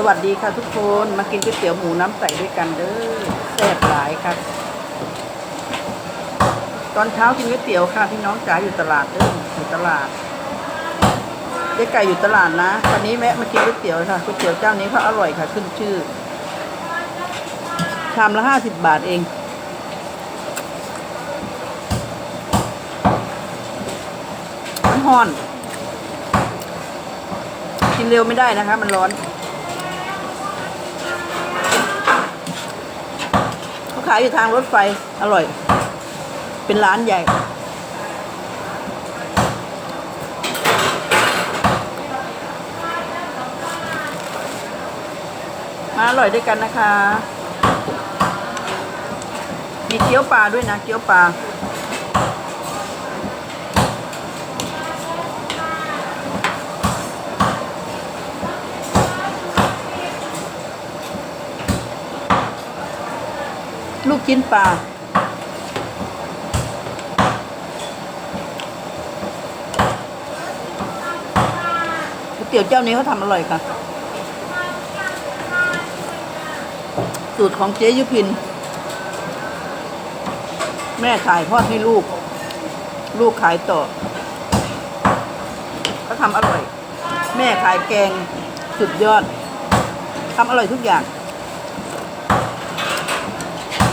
สวัสดีค่ะทุกคนมากินก๋วยเตี๋ยวหมูน้ำใสด้วยกันเด้อแซ่บหลายครับ ตอนเช้ากินก๋วยเตี๋ยวค่ะพี่น้องจ๋าอยู่ตลาดเด้ออยู่ตลาดเจ๊ไก่อยู่ตลาดนะวันนี้แวะมากินก๋วยเตี๋ยวค่ะก๋วยเตี๋ยวเจ้านี้เขาอร่อยค่ะ ขึ้นชื่อชามละห้าสิบบาทเองมันฮ้อน กินเร็วไม่ได้นะคะ มันร้อน ขายอยู่ทางรถไฟอร่อย เป็นร้านใหญ่ มาอร่อยด้วยกันนะคะ มีเกี๊ยวปลาด้วยนะ เกี๊ยวปลา ลูกชิ้นปลาก๋วยเตี๋ยวเจ้านี้เขาทำอร่อยค่ะ สูตรของเจ๊ยุพิน แม่ขายทอให้ลูก ลูกขายต่อเขาทำอร่อย แม่ขายแกงสุดยอดทำอร่อยทุกอย่าง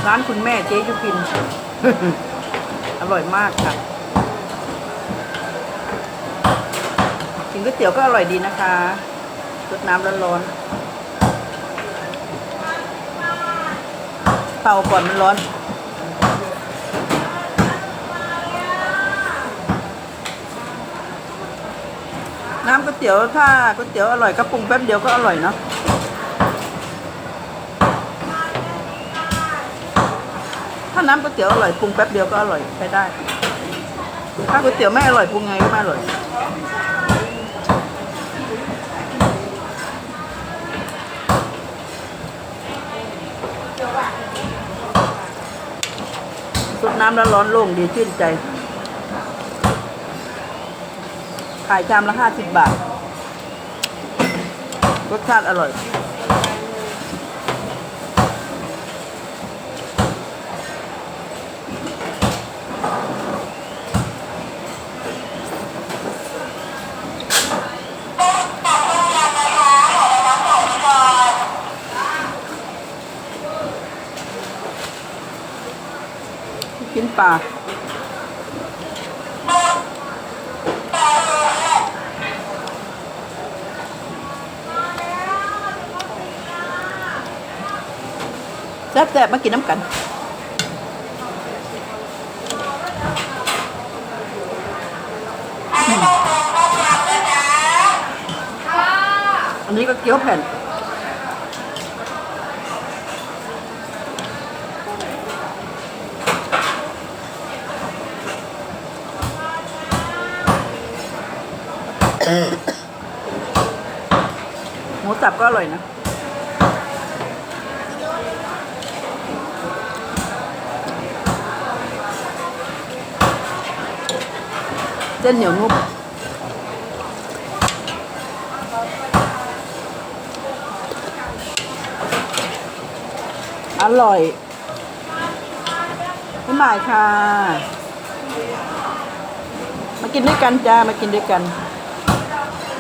ร้านคุณแม่เจ๊ยุพิน อร่อยมากค่ะกินก๋วยเตี๋ยวก็อร่อยดีนะคะรดน้ำร้อนๆเป่าก่อนมันร้อนน้ำก๋วยเตี๋ยวถ้าก๋วยเตี๋ยวอร่อยก็ปรุงแป๊บเดียวก็อร่อยเนาะ ถ้าน้ำก๋วยเตี๋ยวอร่อยปรุงแป๊บเดียวก็อร่อยใช้ได้ ถ้าก๋วยเตี๋ยวไม่อร่อยปรุงไงก็ไม่อร่อย สดน้ำแล้วร้อนโล่งดีชื่นใจ ขายชามละห้าสิบบาท รสชาติอร่อย กินปลาแซ่บๆมากินน้ำกันอันนี้ก็เกี๊ยวแผ่น หมูสับก็อร่อยนะ เส้นเหนียวนุ่มอร่อยไม่หมายค่ะ มากินด้วยกันจ้า มากินด้วยกัน